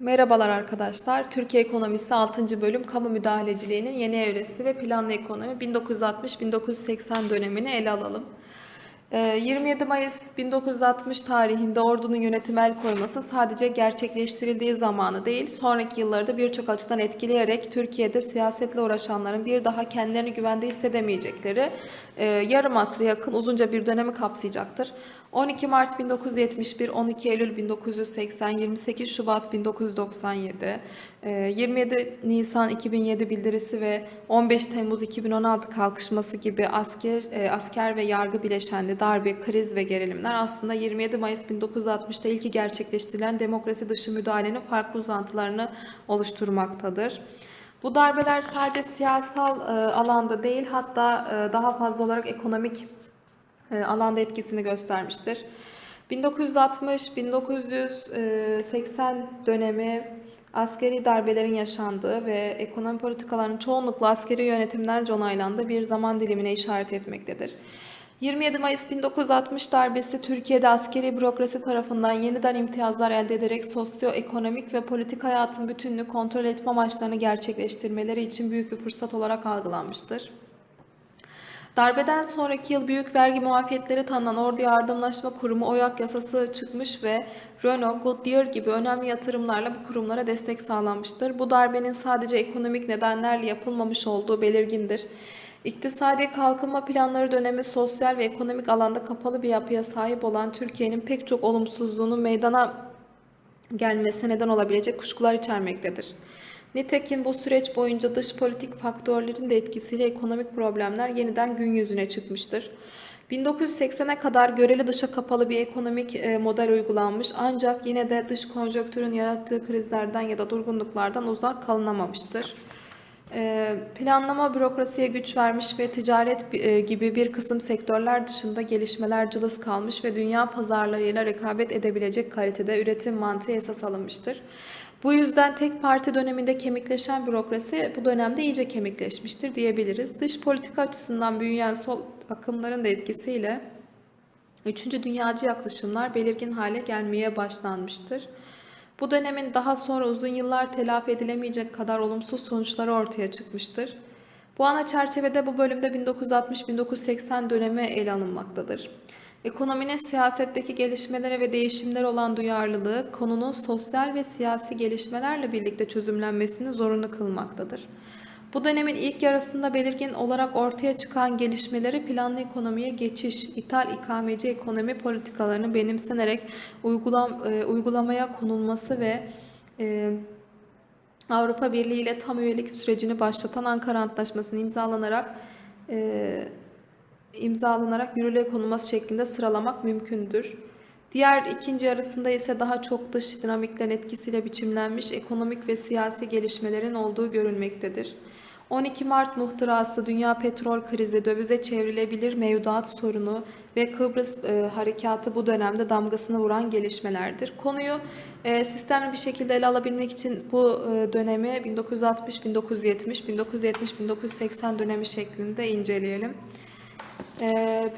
Merhabalar arkadaşlar. Türkiye Ekonomisi 6. bölüm Kamu Müdahaleciliğinin Yeni Evresi ve Planlı Ekonomi 1960-1980 dönemini ele alalım. Ee, 27 Mayıs 1960 tarihinde ordunun yönetime el koyması sadece gerçekleştirildiği zamanı değil, sonraki yıllarda birçok açıdan etkileyerek Türkiye'de siyasetle uğraşanların bir daha kendilerini güvende hissedemeyecekleri e, yarım asra yakın uzunca bir dönemi kapsayacaktır. 12 Mart 1971, 12 Eylül 1980, 28 Şubat 1997, e, 27 Nisan 2007 bildirisi ve 15 Temmuz 2016 kalkışması gibi asker e, asker ve yargı bileşenli darbe, kriz ve gerilimler aslında 27 Mayıs 1960'ta ilki gerçekleştirilen demokrasi dışı müdahalenin farklı uzantılarını oluşturmaktadır. Bu darbeler sadece siyasal e, alanda değil hatta e, daha fazla olarak ekonomik alanda etkisini göstermiştir. 1960-1980 dönemi askeri darbelerin yaşandığı ve ekonomi politikalarının çoğunlukla askeri yönetimlerce onaylandığı bir zaman dilimine işaret etmektedir. 27 Mayıs 1960 darbesi Türkiye'de askeri bürokrasi tarafından yeniden imtiyazlar elde ederek sosyoekonomik ve politik hayatın bütününü kontrol etme amaçlarını gerçekleştirmeleri için büyük bir fırsat olarak algılanmıştır. Darbeden sonraki yıl büyük vergi muafiyetleri tanınan Ordu Yardımlaşma Kurumu OYAK yasası çıkmış ve Renault, Goodyear gibi önemli yatırımlarla bu kurumlara destek sağlanmıştır. Bu darbenin sadece ekonomik nedenlerle yapılmamış olduğu belirgindir. İktisadi kalkınma planları dönemi sosyal ve ekonomik alanda kapalı bir yapıya sahip olan Türkiye'nin pek çok olumsuzluğunun meydana gelmesine neden olabilecek kuşkular içermektedir. Nitekim bu süreç boyunca dış politik faktörlerin de etkisiyle ekonomik problemler yeniden gün yüzüne çıkmıştır. 1980'e kadar göreli dışa kapalı bir ekonomik e, model uygulanmış ancak yine de dış konjonktürün yarattığı krizlerden ya da durgunluklardan uzak kalınamamıştır. E, Planlama bürokrasiye güç vermiş ve ticaret e, gibi bir kısım sektörler dışında gelişmeler cılız kalmış ve dünya pazarlarıyla rekabet edebilecek kalitede üretim mantığı esas alınmıştır. Bu yüzden tek parti döneminde kemikleşen bürokrasi bu dönemde iyice kemikleşmiştir diyebiliriz. Dış politika açısından büyüyen sol akımların da etkisiyle Üçüncü dünyacı yaklaşımlar belirgin hale gelmeye başlanmıştır. Bu dönemin daha sonra uzun yıllar telafi edilemeyecek kadar olumsuz sonuçları ortaya çıkmıştır. Bu ana çerçevede bu bölümde 1960-1980 dönemi ele alınmaktadır. Ekonominin siyasetteki gelişmelere ve değişimlere olan duyarlılığı konunun sosyal ve siyasi gelişmelerle birlikte çözümlenmesini zorunlu kılmaktadır. Bu dönemin ilk yarısında belirgin olarak ortaya çıkan gelişmeleri planlı ekonomiye geçiş, ithal ikameci ekonomi politikalarını benimsenerek uygulam, e, uygulamaya konulması ve e, Avrupa Birliği ile tam üyelik sürecini başlatan Ankara Antlaşması'nın imzalanarak e, imzalanarak yürürlüğe konulması şeklinde sıralamak mümkündür. Diğer ikinci yarısında ise daha çok dış dinamiklerin etkisiyle biçimlenmiş ekonomik ve siyasi gelişmelerin olduğu görülmektedir. 12 Mart muhtırası, dünya petrol krizi, dövize çevrilebilir mevduat sorunu ve Kıbrıs e, harekatı bu dönemde damgasını vuran gelişmelerdir. Konuyu e, sistemli bir şekilde ele alabilmek için bu e, dönemi 1960-1970, 1970-1980 dönemi şeklinde inceleyelim. E,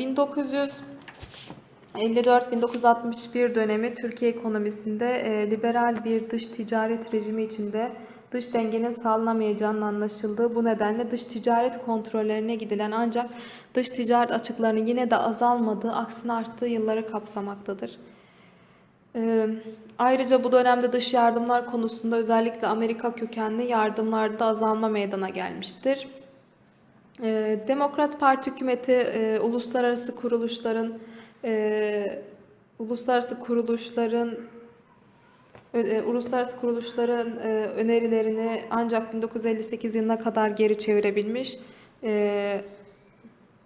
1954-1961 dönemi Türkiye ekonomisinde e, liberal bir dış ticaret rejimi içinde dış dengenin sağlanamayacağının anlaşıldığı bu nedenle dış ticaret kontrollerine gidilen ancak dış ticaret açıklarının yine de azalmadığı, aksine arttığı yılları kapsamaktadır. Ee, ayrıca bu dönemde dış yardımlar konusunda özellikle Amerika kökenli yardımlarda azalma meydana gelmiştir. Ee, Demokrat Parti hükümeti e, uluslararası kuruluşların e, uluslararası kuruluşların e, uluslararası kuruluşların önerilerini ancak 1958 yılına kadar geri çevirebilmiş.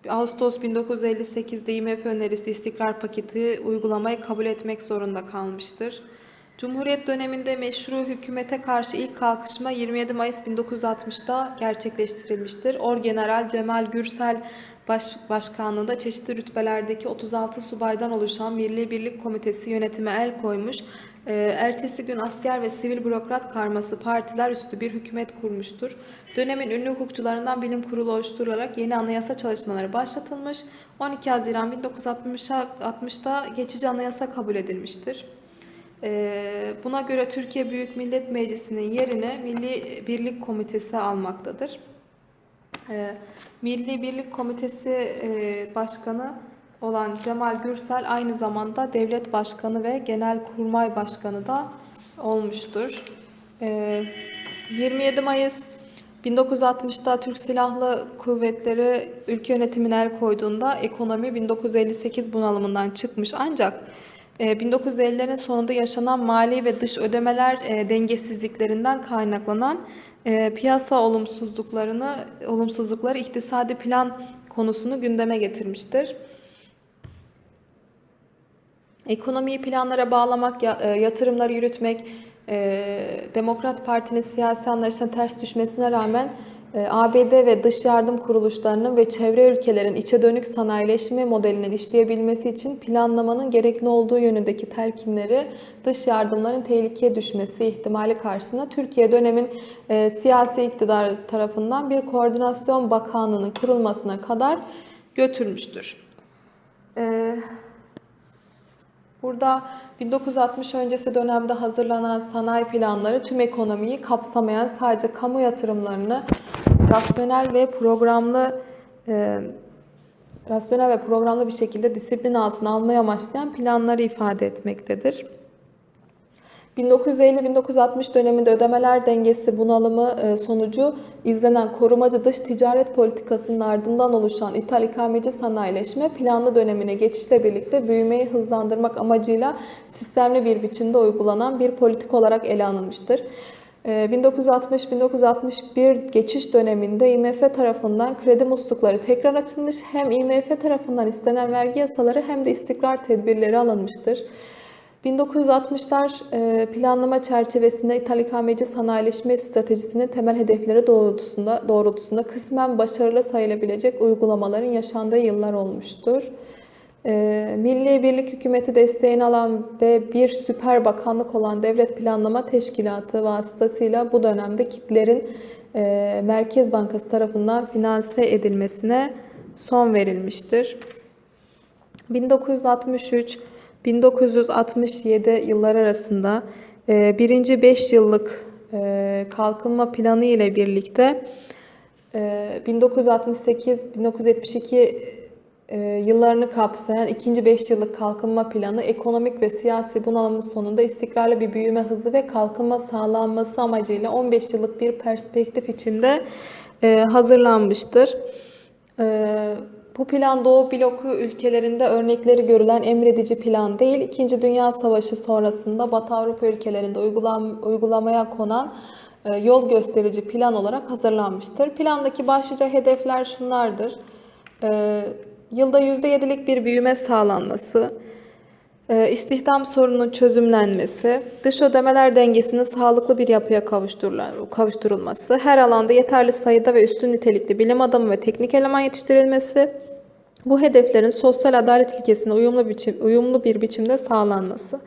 Ağustos 1958'de IMF önerisi istikrar paketi uygulamayı kabul etmek zorunda kalmıştır. Cumhuriyet döneminde meşru hükümete karşı ilk kalkışma 27 Mayıs 1960'da gerçekleştirilmiştir. Orgeneral Cemal Gürsel Baş, başkanlığında çeşitli rütbelerdeki 36 subaydan oluşan Milli Birlik Komitesi yönetime el koymuş. E, ertesi gün asker ve sivil bürokrat karması partiler üstü bir hükümet kurmuştur. Dönemin ünlü hukukçularından bilim kurulu oluşturularak yeni anayasa çalışmaları başlatılmış. 12 Haziran 1960'da geçici anayasa kabul edilmiştir. Ee, Buna göre Türkiye Büyük Millet Meclisi'nin yerine Milli Birlik Komitesi almaktadır. Ee, Milli Birlik Komitesi e, Başkanı olan Cemal Gürsel aynı zamanda Devlet Başkanı ve Genelkurmay Başkanı da olmuştur. Ee, 27 Mayıs 1960'da Türk Silahlı Kuvvetleri ülke yönetimine el koyduğunda ekonomi 1958 bunalımından çıkmış ancak 1950'lerin sonunda yaşanan mali ve dış ödemeler e, dengesizliklerinden kaynaklanan e, piyasa olumsuzluklarını olumsuzlukları iktisadi plan konusunu gündeme getirmiştir. Ekonomiyi planlara bağlamak, e, yatırımları yürütmek, Demokrat Parti'nin siyasi anlayışına ters düşmesine rağmen ABD ve dış yardım kuruluşlarının ve çevre ülkelerin içe dönük sanayileşme modelinin işleyebilmesi için planlamanın gerekli olduğu yönündeki telkinleri dış yardımların tehlikeye düşmesi ihtimali karşısında Türkiye dönemin e, siyasi iktidar tarafından bir koordinasyon bakanlığının kurulmasına kadar götürmüştür. E, Burada 1960 öncesi dönemde hazırlanan sanayi planları tüm ekonomiyi kapsamayan sadece kamu yatırımlarını rasyonel ve programlı e, rasyonel ve programlı bir şekilde disiplin altına almayı amaçlayan planları ifade etmektedir. 1950-1960 döneminde ödemeler dengesi bunalımı e, sonucu izlenen korumacı dış ticaret politikasının ardından oluşan ithal ikameci sanayileşme planlı dönemine geçişle birlikte büyümeyi hızlandırmak amacıyla sistemli bir biçimde uygulanan bir politik olarak ele alınmıştır. E, 1960-1961 geçiş döneminde IMF tarafından kredi muslukları tekrar açılmış hem IMF tarafından istenen vergi yasaları hem de istikrar tedbirleri alınmıştır. 1960'lar e, planlama çerçevesinde ithal ikameci sanayileşme stratejisinin temel hedefleri doğrultusunda, doğrultusunda kısmen başarılı sayılabilecek uygulamaların yaşandığı yıllar olmuştur. E, Milli Birlik Hükümeti desteğini alan ve bir süper bakanlık olan Devlet Planlama Teşkilatı vasıtasıyla bu dönemde kitlerin e, Merkez Bankası tarafından finanse edilmesine son verilmiştir. 1963 1967 yıllar arasında e, birinci 5 yıllık e, kalkınma planı ile birlikte e, 1968-1972 e, yıllarını kapsayan ikinci 5 yıllık kalkınma planı ekonomik ve siyasi bunalımın sonunda istikrarlı bir büyüme hızı ve kalkınma sağlanması amacıyla 15 yıllık bir perspektif içinde hazırlanmıştır. Bu plan Doğu bloku ülkelerinde örnekleri görülen emredici plan değil, İkinci Dünya Savaşı sonrasında Batı Avrupa ülkelerinde uygulam uygulamaya konan e, yol gösterici plan olarak hazırlanmıştır. Plandaki başlıca hedefler şunlardır. E, yılda %7'lik bir büyüme sağlanması, istihdam sorununun çözümlenmesi, dış ödemeler dengesinin sağlıklı bir yapıya kavuşturulması, her alanda yeterli sayıda ve üstün nitelikli bilim adamı ve teknik eleman yetiştirilmesi, bu hedeflerin sosyal adalet ilkesine uyumlu, biçim, uyumlu bir biçimde sağlanması.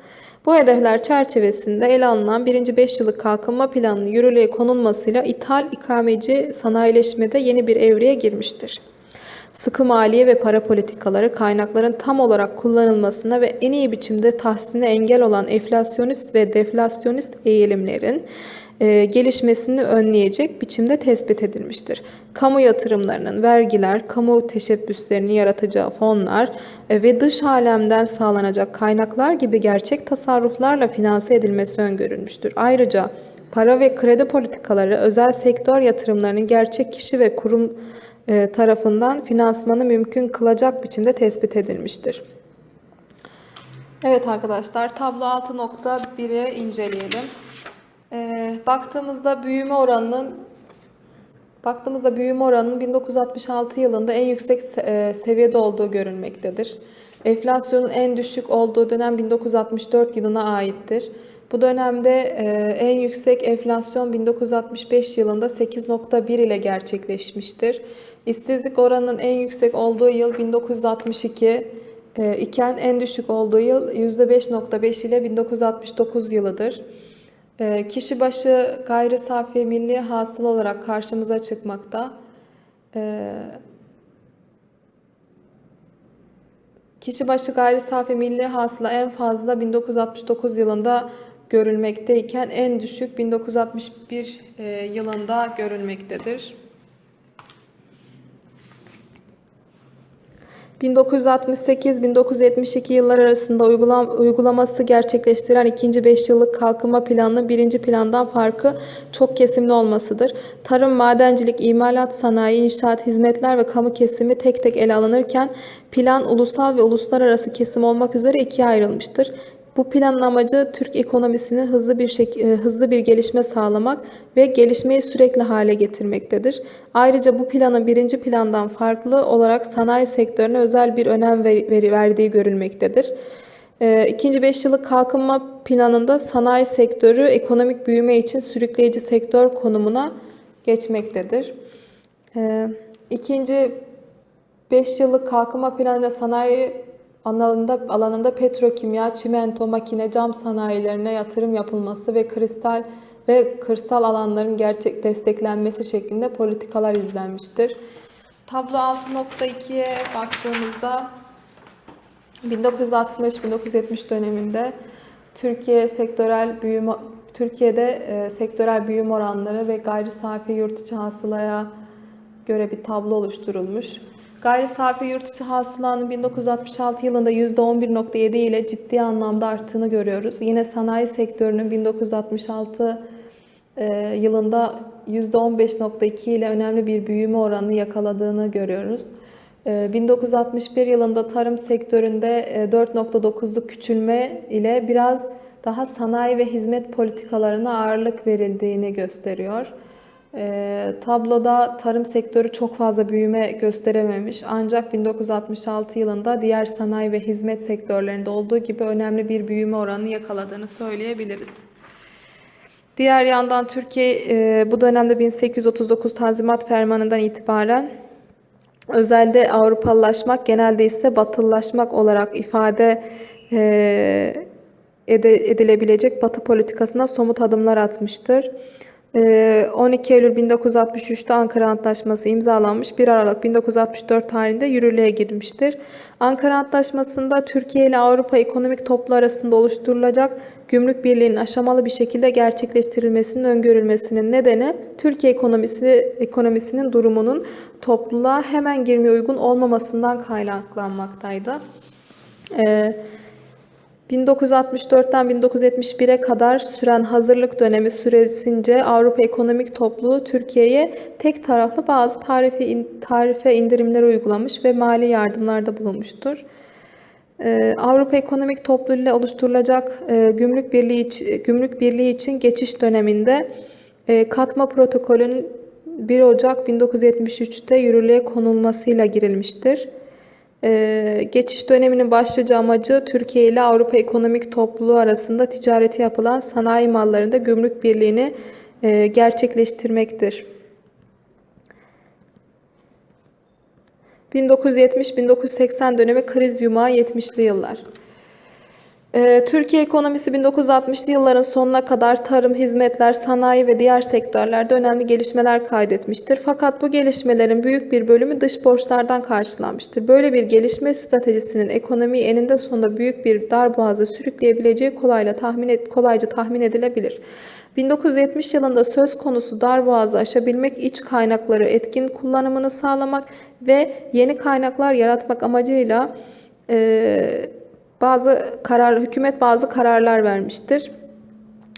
Bu hedefler çerçevesinde ele alınan 1. 5 yıllık kalkınma planının yürürlüğe konulmasıyla ithal ikameci sanayileşmede yeni bir evreye girmiştir. Sıkı maliye ve para politikaları kaynakların tam olarak kullanılmasına ve en iyi biçimde tahsine engel olan enflasyonist ve deflasyonist eğilimlerin e, gelişmesini önleyecek biçimde tespit edilmiştir. Kamu yatırımlarının, vergiler, kamu teşebbüslerini yaratacağı fonlar e, ve dış alemden sağlanacak kaynaklar gibi gerçek tasarruflarla finanse edilmesi öngörülmüştür. Ayrıca para ve kredi politikaları özel sektör yatırımlarının gerçek kişi ve kurum tarafından finansmanı mümkün kılacak biçimde tespit edilmiştir. Evet arkadaşlar tablo 6.1'i inceleyelim. E, baktığımızda büyüme oranının baktığımızda büyüme oranının 1966 yılında en yüksek se- e, seviyede olduğu görülmektedir. Enflasyonun en düşük olduğu dönem 1964 yılına aittir. Bu dönemde e, en yüksek enflasyon 1965 yılında 8.1 ile gerçekleşmiştir. İşsizlik oranının en yüksek olduğu yıl 1962 e, iken en düşük olduğu yıl %5.5 ile 1969 yılıdır. E, Kişi başı gayri safi milli hasıl olarak karşımıza çıkmakta. E, Kişi başı gayri safi milli hasıla en fazla 1969 yılında görülmekteyken en düşük 1961 e, yılında görülmektedir. 1968-1972 yıllar arasında uygulam- uygulaması gerçekleştiren ikinci 5 yıllık kalkınma planının birinci plandan farkı çok kesimli olmasıdır. Tarım, madencilik, imalat, sanayi, inşaat, hizmetler ve kamu kesimi tek tek ele alınırken plan ulusal ve uluslararası kesim olmak üzere ikiye ayrılmıştır. Bu planın amacı Türk ekonomisini hızlı bir e, hızlı bir gelişme sağlamak ve gelişmeyi sürekli hale getirmektedir. Ayrıca bu planın birinci plandan farklı olarak sanayi sektörüne özel bir önem ver- veri- verdiği görülmektedir. E, İkinci beş yıllık kalkınma planında sanayi sektörü ekonomik büyüme için sürükleyici sektör konumuna geçmektedir. E, İkinci 5 yıllık kalkınma planında sanayi alanında, alanında petrokimya, çimento, makine, cam sanayilerine yatırım yapılması ve kristal ve kırsal alanların gerçek desteklenmesi şeklinde politikalar izlenmiştir. Tablo 6.2'ye baktığımızda 1960-1970 döneminde Türkiye sektörel büyüme Türkiye'de e, sektörel büyüme oranları ve gayri safi yurt içi hasılaya göre bir tablo oluşturulmuş. Gayri safi yurt içi hasılanın 1966 yılında %11.7 ile ciddi anlamda arttığını görüyoruz. Yine sanayi sektörünün 1966 e, yılında %15.2 ile önemli bir büyüme oranı yakaladığını görüyoruz. E, 1961 yılında tarım sektöründe e, 4.9'luk küçülme ile biraz daha sanayi ve hizmet politikalarına ağırlık verildiğini gösteriyor. E, tabloda tarım sektörü çok fazla büyüme gösterememiş ancak 1966 yılında diğer sanayi ve hizmet sektörlerinde olduğu gibi önemli bir büyüme oranı yakaladığını söyleyebiliriz. Diğer yandan Türkiye e, bu dönemde 1839 Tanzimat Fermanı'ndan itibaren özelde Avrupalılaşmak, genelde ise Batılılaşmak olarak ifade e, edilebilecek Batı politikasına somut adımlar atmıştır. E, 12 Eylül 1963'te Ankara Antlaşması imzalanmış, 1 Aralık 1964 tarihinde yürürlüğe girmiştir. Ankara Antlaşması'nda Türkiye ile Avrupa Ekonomik Toplu arasında oluşturulacak gümrük birliğinin aşamalı bir şekilde gerçekleştirilmesinin öngörülmesinin nedeni Türkiye ekonomisi ekonomisinin durumunun topluluğa hemen girmeye uygun olmamasından kaynaklanmaktaydı. Ee, 1964'ten 1971'e kadar süren hazırlık dönemi süresince Avrupa Ekonomik Topluluğu Türkiye'ye tek taraflı bazı tarife, tarife indirimleri uygulamış ve mali yardımlarda bulunmuştur. Ee, Avrupa Ekonomik Topluluğu ile oluşturulacak e, gümrük birliği için, gümrük birliği için geçiş döneminde e, katma protokolünün 1 Ocak 1973'te yürürlüğe konulmasıyla girilmiştir. Ee, geçiş döneminin başlıca amacı Türkiye ile Avrupa Ekonomik Topluluğu arasında ticareti yapılan sanayi mallarında gümrük birliğini e, gerçekleştirmektir. 1970-1980 dönemi kriz yumağı 70'li yıllar. Ee, Türkiye ekonomisi 1960'lı yılların sonuna kadar tarım, hizmetler, sanayi ve diğer sektörlerde önemli gelişmeler kaydetmiştir. Fakat bu gelişmelerin büyük bir bölümü dış borçlardan karşılanmıştır. Böyle bir gelişme stratejisinin ekonomiyi eninde sonunda büyük bir darboğaza sürükleyebileceği kolayla tahmin et, kolayca tahmin edilebilir. 1970 yılında söz konusu darboğazı aşabilmek, iç kaynakları etkin kullanımını sağlamak ve yeni kaynaklar yaratmak amacıyla e, bazı karar hükümet bazı kararlar vermiştir.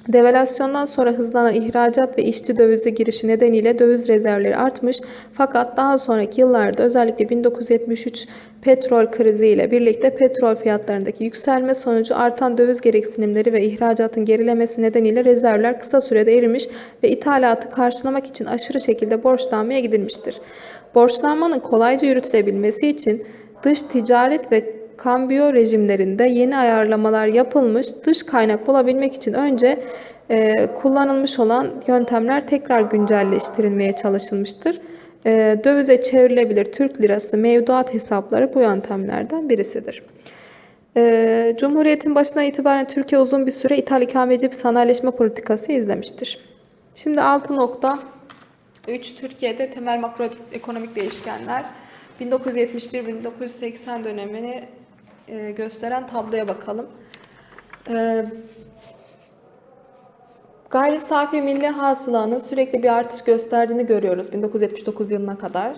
Devalüasyondan sonra hızlanan ihracat ve işçi dövize girişi nedeniyle döviz rezervleri artmış fakat daha sonraki yıllarda özellikle 1973 petrol krizi ile birlikte petrol fiyatlarındaki yükselme sonucu artan döviz gereksinimleri ve ihracatın gerilemesi nedeniyle rezervler kısa sürede erimiş ve ithalatı karşılamak için aşırı şekilde borçlanmaya gidilmiştir. Borçlanmanın kolayca yürütülebilmesi için dış ticaret ve kambiyo rejimlerinde yeni ayarlamalar yapılmış. Dış kaynak bulabilmek için önce e, kullanılmış olan yöntemler tekrar güncelleştirilmeye çalışılmıştır. E, dövize çevrilebilir Türk lirası mevduat hesapları bu yöntemlerden birisidir. E, Cumhuriyetin başına itibaren Türkiye uzun bir süre ithal ikameci bir sanayileşme politikası izlemiştir. Şimdi 6.3 Türkiye'de temel makroekonomik değişkenler 1971-1980 dönemini e, gösteren tabloya bakalım. E, Gayri safi milli hasılanın sürekli bir artış gösterdiğini görüyoruz 1979 yılına kadar.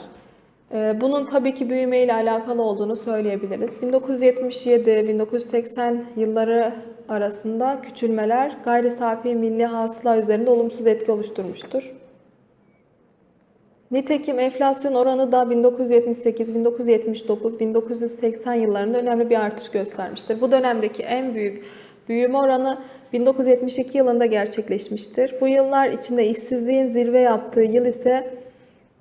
Ee, Bunun tabii ki büyüme ile alakalı olduğunu söyleyebiliriz. 1977-1980 yılları arasında küçülmeler gayri safi milli hasıla üzerinde olumsuz etki oluşturmuştur. Nitekim enflasyon oranı da 1978, 1979, 1980 yıllarında önemli bir artış göstermiştir. Bu dönemdeki en büyük büyüme oranı 1972 yılında gerçekleşmiştir. Bu yıllar içinde işsizliğin zirve yaptığı yıl ise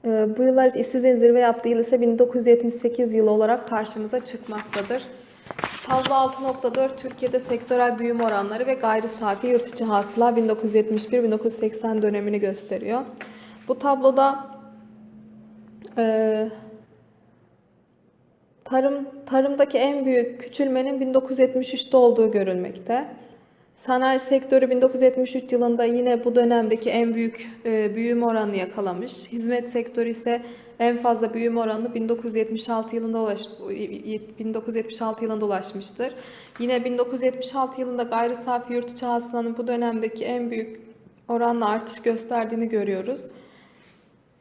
e, bu yıllar işsizliğin zirve yaptığı yıl ise 1978 yılı olarak karşımıza çıkmaktadır. Tablo 6.4 Türkiye'de sektörel büyüme oranları ve gayri safi yurt içi hasıla 1971-1980 dönemini gösteriyor. Bu tabloda e, tarım tarımdaki en büyük küçülmenin 1973'te olduğu görülmekte. Sanayi sektörü 1973 yılında yine bu dönemdeki en büyük e, büyüme oranını yakalamış. Hizmet sektörü ise en fazla büyüme oranı 1976 yılında ulaş 1976 yılında ulaşmıştır. Yine 1976 yılında gayri safi yurt içi hasılanın bu dönemdeki en büyük oranla artış gösterdiğini görüyoruz.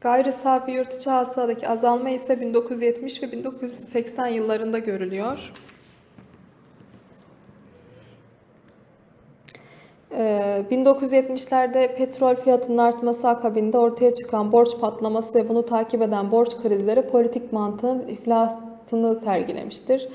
Gayri safi yurt içi hasıladaki azalma ise 1970 ve 1980 yıllarında görülüyor. Ee, 1970'lerde petrol fiyatının artması akabinde ortaya çıkan borç patlaması ve bunu takip eden borç krizleri politik mantığın iflasını sergilemiştir.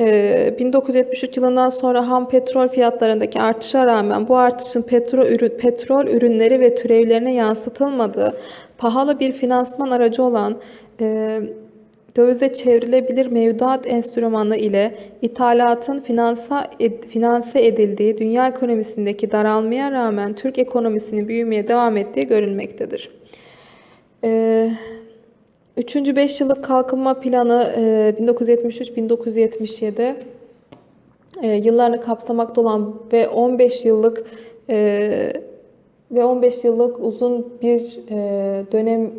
Ee, 1973 yılından sonra ham petrol fiyatlarındaki artışa rağmen bu artışın petrol, ürün, petrol ürünleri ve türevlerine yansıtılmadığı pahalı bir finansman aracı olan e, dövize çevrilebilir mevduat enstrümanı ile ithalatın finansa ed- finanse edildiği dünya ekonomisindeki daralmaya rağmen Türk ekonomisinin büyümeye devam ettiği görülmektedir. Ee, Üçüncü beş yıllık kalkınma planı e, 1973-1977 e, yıllarını kapsamakta olan ve 15 yıllık e, ve 15 yıllık uzun bir e, dönem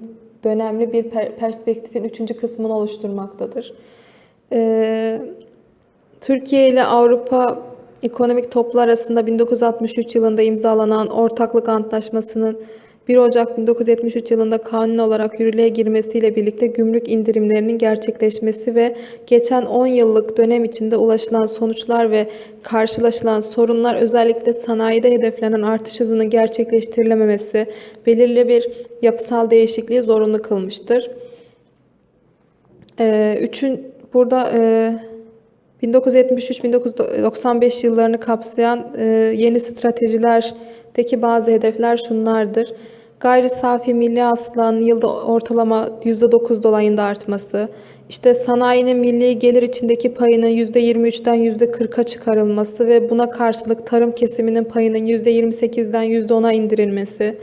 dönemli bir per- perspektifin üçüncü kısmını oluşturmaktadır. E, Türkiye ile Avrupa Ekonomik Toplu arasında 1963 yılında imzalanan Ortaklık Antlaşması'nın 1 Ocak 1973 yılında kanun olarak yürürlüğe girmesiyle birlikte gümrük indirimlerinin gerçekleşmesi ve geçen 10 yıllık dönem içinde ulaşılan sonuçlar ve karşılaşılan sorunlar özellikle sanayide hedeflenen artış hızının gerçekleştirilememesi belirli bir yapısal değişikliği zorunlu kılmıştır. Ee, üçün, burada e, 1973-1995 yıllarını kapsayan e, yeni stratejilerdeki bazı hedefler şunlardır. Gayri safi milli hasılanın yılda ortalama %9 dolayında artması, işte sanayinin milli gelir içindeki payının %23'den %40'a çıkarılması ve buna karşılık tarım kesiminin payının %28'den %10'a indirilmesi,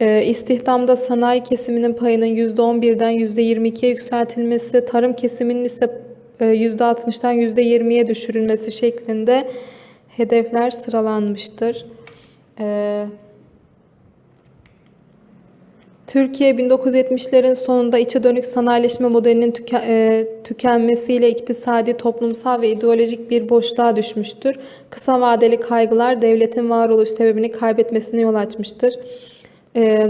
e, istihdamda sanayi kesiminin payının %11'den %22'ye yükseltilmesi, tarım kesiminin ise e, %60'dan %20'ye düşürülmesi şeklinde hedefler sıralanmıştır. Türkiye 1970'lerin sonunda içe dönük sanayileşme modelinin tüke, e, tükenmesiyle iktisadi, toplumsal ve ideolojik bir boşluğa düşmüştür. Kısa vadeli kaygılar devletin varoluş sebebini kaybetmesine yol açmıştır. E,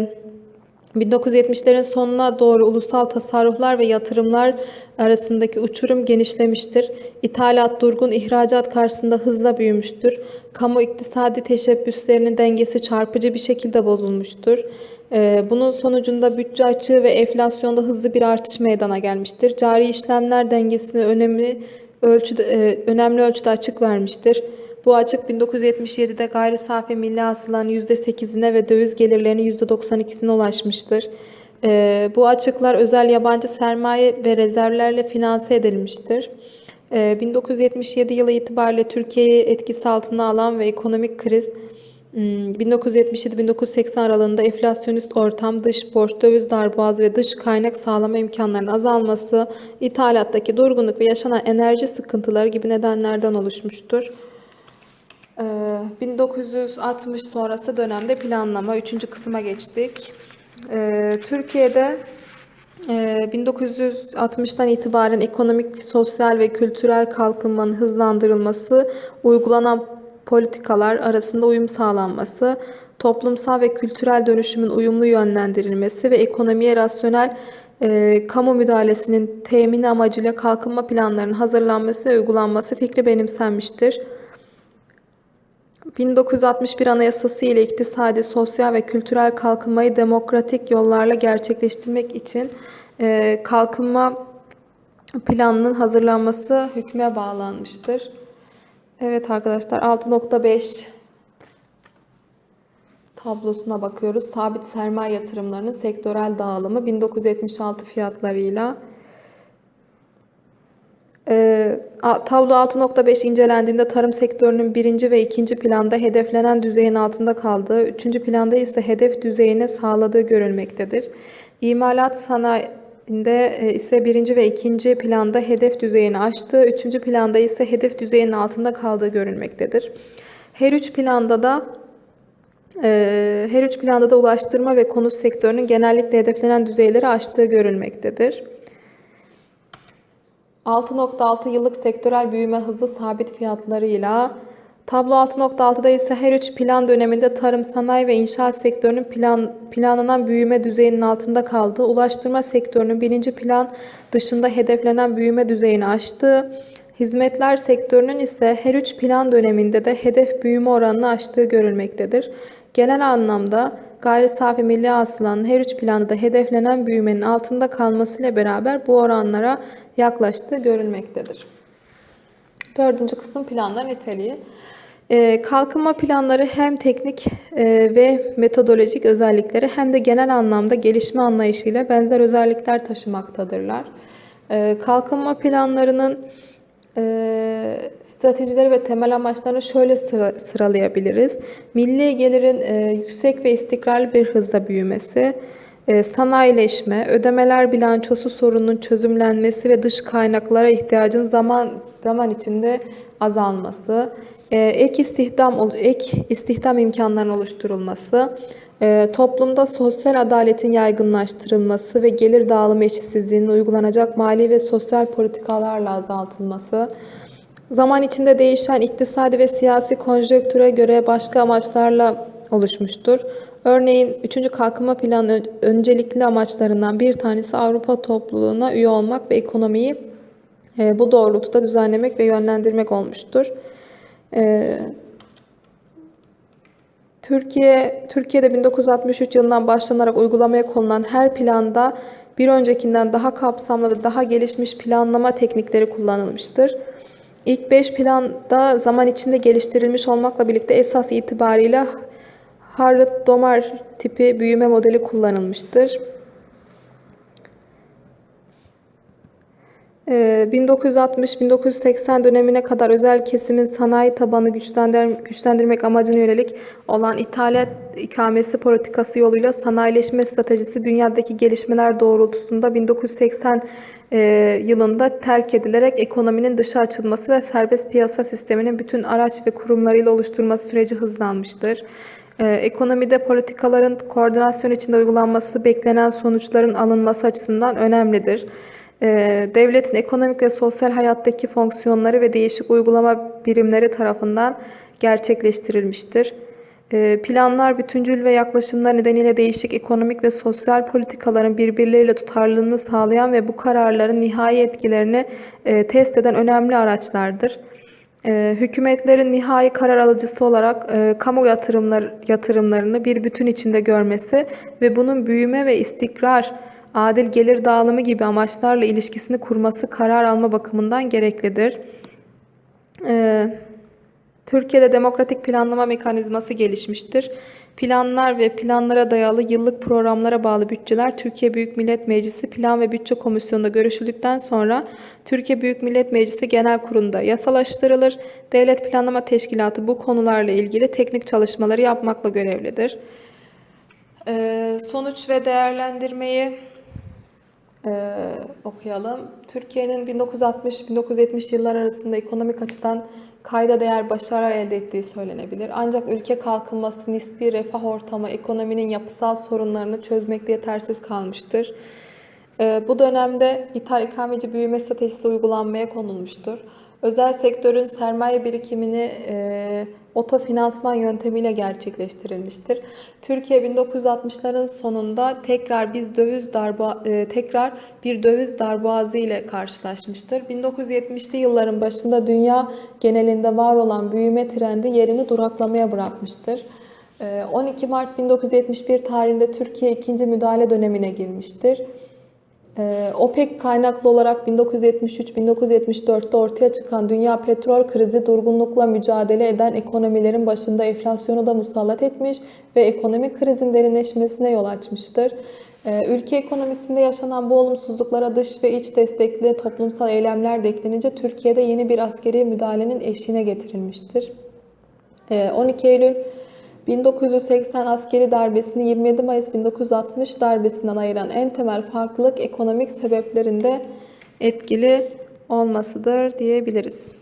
1970'lerin sonuna doğru ulusal tasarruflar ve yatırımlar arasındaki uçurum genişlemiştir. İthalat durgun, ihracat karşısında hızla büyümüştür. Kamu iktisadi teşebbüslerinin dengesi çarpıcı bir şekilde bozulmuştur. Ee, Bunun sonucunda bütçe açığı ve enflasyonda hızlı bir artış meydana gelmiştir. Cari işlemler dengesini önemli ölçüde, e, önemli ölçüde açık vermiştir. Bu açık 1977'de gayri safi milli hasılanın %8'ine ve döviz gelirlerinin %92'sine ulaşmıştır. Ee, bu açıklar özel yabancı sermaye ve rezervlerle finanse edilmiştir. Ee, 1977 yılı itibariyle Türkiye'yi etkisi altına alan ve ekonomik kriz 1977-1980 aralığında enflasyonist ortam, dış borç, döviz darboğazı ve dış kaynak sağlama imkanlarının azalması, ithalattaki durgunluk ve yaşanan enerji sıkıntıları gibi nedenlerden oluşmuştur. Ee, 1960 sonrası dönemde planlama, üçüncü kısma geçtik. Ee, Türkiye'de Ee, 1960'tan itibaren ekonomik, sosyal ve kültürel kalkınmanın hızlandırılması, uygulanan politikalar arasında uyum sağlanması, toplumsal ve kültürel dönüşümün uyumlu yönlendirilmesi ve ekonomiye rasyonel e, kamu müdahalesinin temini amacıyla kalkınma planlarının hazırlanması ve uygulanması fikri benimsenmiştir. 1961 Anayasası ile iktisadi, sosyal ve kültürel kalkınmayı demokratik yollarla gerçekleştirmek için e, kalkınma planının hazırlanması hükme bağlanmıştır. Evet arkadaşlar 6.5 tablosuna bakıyoruz. Sabit sermaye yatırımlarının sektörel dağılımı 1976 fiyatlarıyla. A- tablo 6.5 incelendiğinde tarım sektörünün birinci ve ikinci planda hedeflenen düzeyin altında kaldığı, üçüncü planda ise hedef düzeyini sağladığı görülmektedir. İmalat sanayinde e, ise birinci ve ikinci planda hedef düzeyini aştığı, üçüncü planda ise hedef düzeyinin altında kaldığı görülmektedir. Her üç planda da e, her üç planda da ulaştırma ve konut sektörünün genellikle hedeflenen düzeyleri aştığı görülmektedir. 6.6 yıllık sektörel büyüme hızı sabit fiyatlarıyla tablo 6.6'da ise her üç plan döneminde tarım, sanayi ve inşaat sektörünün plan, planlanan büyüme düzeyinin altında kaldığı, ulaştırma sektörünün birinci plan dışında hedeflenen büyüme düzeyini aştığı, hizmetler sektörünün ise her üç plan döneminde de hedef büyüme oranını aştığı görülmektedir. Genel anlamda gayri safi milli hasılanın her üç planda da hedeflenen büyümenin altında kalmasıyla beraber bu oranlara yaklaştığı görülmektedir. Dördüncü kısım planlar niteliği. Ee, kalkınma planları hem teknik e, ve metodolojik özellikleri hem de genel anlamda gelişme anlayışıyla benzer özellikler taşımaktadırlar. Ee, kalkınma planlarının e, stratejileri ve temel amaçlarını şöyle sıra- sıralayabiliriz. Milli gelirin e, yüksek ve istikrarlı bir hızla büyümesi, sanayileşme, ödemeler bilançosu sorununun çözümlenmesi ve dış kaynaklara ihtiyacın zaman zaman içinde azalması, ek istihdam ek istihdam imkanlarının oluşturulması, e, toplumda sosyal adaletin yaygınlaştırılması ve gelir dağılımı eşitsizliğinin uygulanacak mali ve sosyal politikalarla azaltılması, zaman içinde değişen iktisadi ve siyasi konjonktüre göre başka amaçlarla oluşmuştur. Örneğin 3. Kalkınma Planı ön- öncelikli amaçlarından bir tanesi Avrupa topluluğuna üye olmak ve ekonomiyi e, bu doğrultuda düzenlemek ve yönlendirmek olmuştur. E, Türkiye Türkiye'de 1963 yılından başlanarak uygulamaya konulan her planda bir öncekinden daha kapsamlı ve daha gelişmiş planlama teknikleri kullanılmıştır. İlk 5 planda zaman içinde geliştirilmiş olmakla birlikte esas itibariyle Harrod-Domar tipi büyüme modeli kullanılmıştır. 1960-1980 dönemine kadar özel kesimin sanayi tabanı güçlendir- güçlendirmek amacına yönelik olan ithalat ikamesi politikası yoluyla sanayileşme stratejisi dünyadaki gelişmeler doğrultusunda 1980 e, yılında terk edilerek ekonominin dışa açılması ve serbest piyasa sisteminin bütün araç ve kurumlarıyla oluşturması süreci hızlanmıştır. Ee, Ekonomide politikaların koordinasyon içinde uygulanması beklenen sonuçların alınması açısından önemlidir. Ee, Devletin ekonomik ve sosyal hayattaki fonksiyonları ve değişik uygulama birimleri tarafından gerçekleştirilmiştir. Ee, Planlar bütüncül ve yaklaşımlar nedeniyle değişik ekonomik ve sosyal politikaların birbirleriyle tutarlılığını sağlayan ve bu kararların nihai etkilerini e, test eden önemli araçlardır. Ee, hükümetlerin nihai karar alıcısı olarak e, kamu yatırımlar, yatırımlarını bir bütün içinde görmesi ve bunun büyüme ve istikrar, adil gelir dağılımı gibi amaçlarla ilişkisini kurması karar alma bakımından gereklidir. Ee, Türkiye'de demokratik planlama mekanizması gelişmiştir. Planlar ve planlara dayalı yıllık programlara bağlı bütçeler Türkiye Büyük Millet Meclisi Plan ve Bütçe Komisyonu'nda görüşüldükten sonra Türkiye Büyük Millet Meclisi Genel Kurulu'nda yasalaştırılır. Devlet Planlama Teşkilatı bu konularla ilgili teknik çalışmaları yapmakla görevlidir. Ee, sonuç ve değerlendirmeyi ee, okuyalım. Türkiye'nin 1960-1970 yıllar arasında ekonomik açıdan kayda değer başarılar elde ettiği söylenebilir. Ancak ülke kalkınması, nispi refah ortamı, ekonominin yapısal sorunlarını çözmekte yetersiz kalmıştır. Ee, Bu dönemde ithal ikameci büyüme stratejisi uygulanmaya konulmuştur. Özel sektörün sermaye birikimini e, otofinansman yöntemiyle gerçekleştirilmiştir. Türkiye 1960'ların sonunda tekrar biz döviz darba e, tekrar bir döviz darboğazı ile karşılaşmıştır. 1970'li yılların başında dünya genelinde var olan büyüme trendi yerini duraklamaya bırakmıştır. Ee, 12 Mart 1971 tarihinde Türkiye ikinci müdahale dönemine girmiştir. Ee, OPEC kaynaklı olarak 1973-1974'te ortaya çıkan dünya petrol krizi durgunlukla mücadele eden ekonomilerin başında enflasyonu da musallat etmiş ve ekonomik krizin derinleşmesine yol açmıştır. Ee, Ülke ekonomisinde yaşanan bu olumsuzluklara dış ve iç destekli toplumsal eylemler de eklenince Türkiye'de yeni bir askeri müdahalenin eşiğine getirilmiştir. Ee, 12 Eylül 1980 askeri darbesini 27 Mayıs 1960 darbesinden ayıran en temel farklılık ekonomik sebeplerinde etkili olmasıdır diyebiliriz.